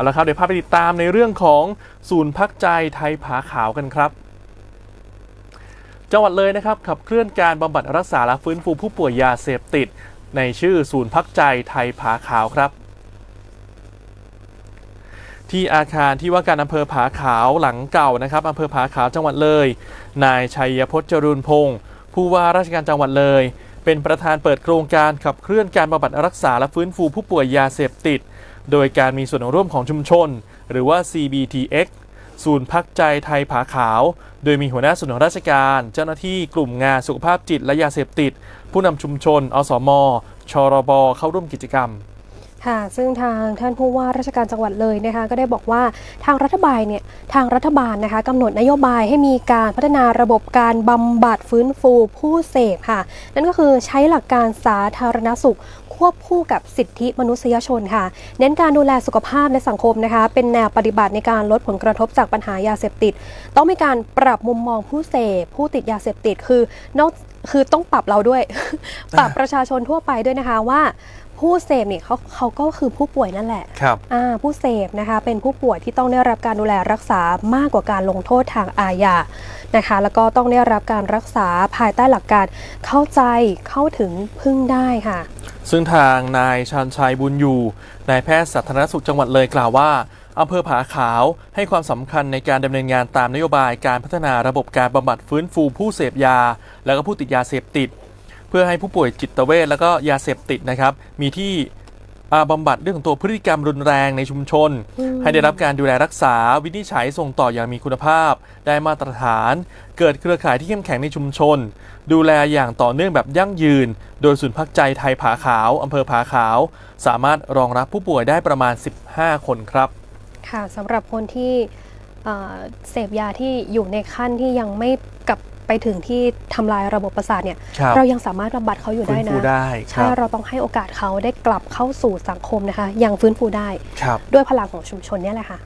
เอาละครับเดี๋ยวพาไปติดตามในเรื่องของศูนย์พักใจไทยผาขาวกันครับ จังหวัดเลยนะครับขับเคลื่อนการบำบัดรักษาและฟื้นฟูผู้ป่วยยาเสพติด ในชื่อศูนย์พักใจไทยผาขาวครับที่อาคารที่ว่าการอำเภอผาขาวหลังเก่านะครับอำเภอผาขาวจังหวัดเลย นายชัยพจน์จรูนพงศ์ผู้ว่าราชการจังหวัดเลย เป็นประธานเปิดโครงการขับเคลื่อนการบำบัดรักษาและฟื้นฟูผู้ป่วยยาเสพติด โดยการมีส่วนร่วมของชุมชน หรือว่า CBTX ศูนย์พักใจไทยผาขาว โดยมีหัวหน้าส่วนของราชการ เจ้าหน้าที่กลุ่มงานสุขภาพจิตและยาเสพติด ผู้นำชุมชน อสม ชรบ เข้าร่วมกิจกรรม ค่ะ ซึ่งทางท่านผู้ว่าราชการจังหวัดเลยนะคะ ก็ได้บอกว่าทางรัฐบาลเนี่ยทางรัฐบาลนะคะกำหนดนโยบายให้มีการพัฒนาระบบการบำบัดฟื้นฟูผู้เสพค่ะ นั่นก็คือใช้หลักการสาธารณสุขควบคู่กับสิทธิมนุษยชนค่ะ เน้นการดูแลสุขภาพในสังคมนะคะ เป็นแนวปฏิบัติในการลดผลกระทบจากปัญหายาเสพติด ต้องมีการปรับมุมมองผู้เสพ ผู้ติดยาเสพติดคือนอกคือต้องปรับเราด้วย ปรับประชาชนทั่วไปด้วยนะคะว่า ผู้เสพเนี่ยเขาเขาก็คือผู้ป่วยนั่นแหละครับอ่าผู้เสพนะคะเป็นผู้ป่วยที่ต้องได้รับการดูแลรักษามากกว่าการลงโทษทางอาญานะคะแล้วก็ต้องได้รับการรักษาภายใต้หลักการเข้าใจเข้าถึงพึ่งได้ค่ะ ซึ่งทางนายชาญชัยบุญอยู่นายแพทย์สาธารณสุขจังหวัดเลยกล่าวว่าอำเภอผาขาวให้ความสำคัญในการดำเนินงานตามนโยบายการพัฒนาระบบการบำบัดฟื้นฟูผู้เสพยา และก็ผู้ติดยาเสพติด เพื่อให้ผู้ป่วยจิตเวชและก็ยาเสพติดนะครับ มีที่อ่าบำบัดเรื่องของตัวพฤติกรรมรุนแรงในชุมชนอืมให้ได้รับการดูแลรักษาวินิจฉัยส่งต่ออย่างมีคุณภาพ ได้มาตรฐาน เกิดเครือข่ายที่เข้มแข็งในชุมชน ดูแลอย่างต่อเนื่องแบบยั่งยืน โดยศูนย์พักใจไทยผาขาวอำเภอผาขาว สามารถรองรับผู้ป่วยได้ประมาณ 15 คนครับ ค่ะสำหรับคนที่ เอ่อเสพยาที่อยู่ในขั้นที่ยังไม่กลับไปถึงที่ทำลายระบบประสาทเนี่ยครับเรายังสามารถบำบัดเขาอยู่ฟื้ได้นฟูนะได้คใช่รับเราต้องให้โอกาสเขาได้กลับเข้าสู่สังคมนะคะยังฟื้นฟูได้ครับด้วยพลังของชุมชนเนี่ยแหละค่ะ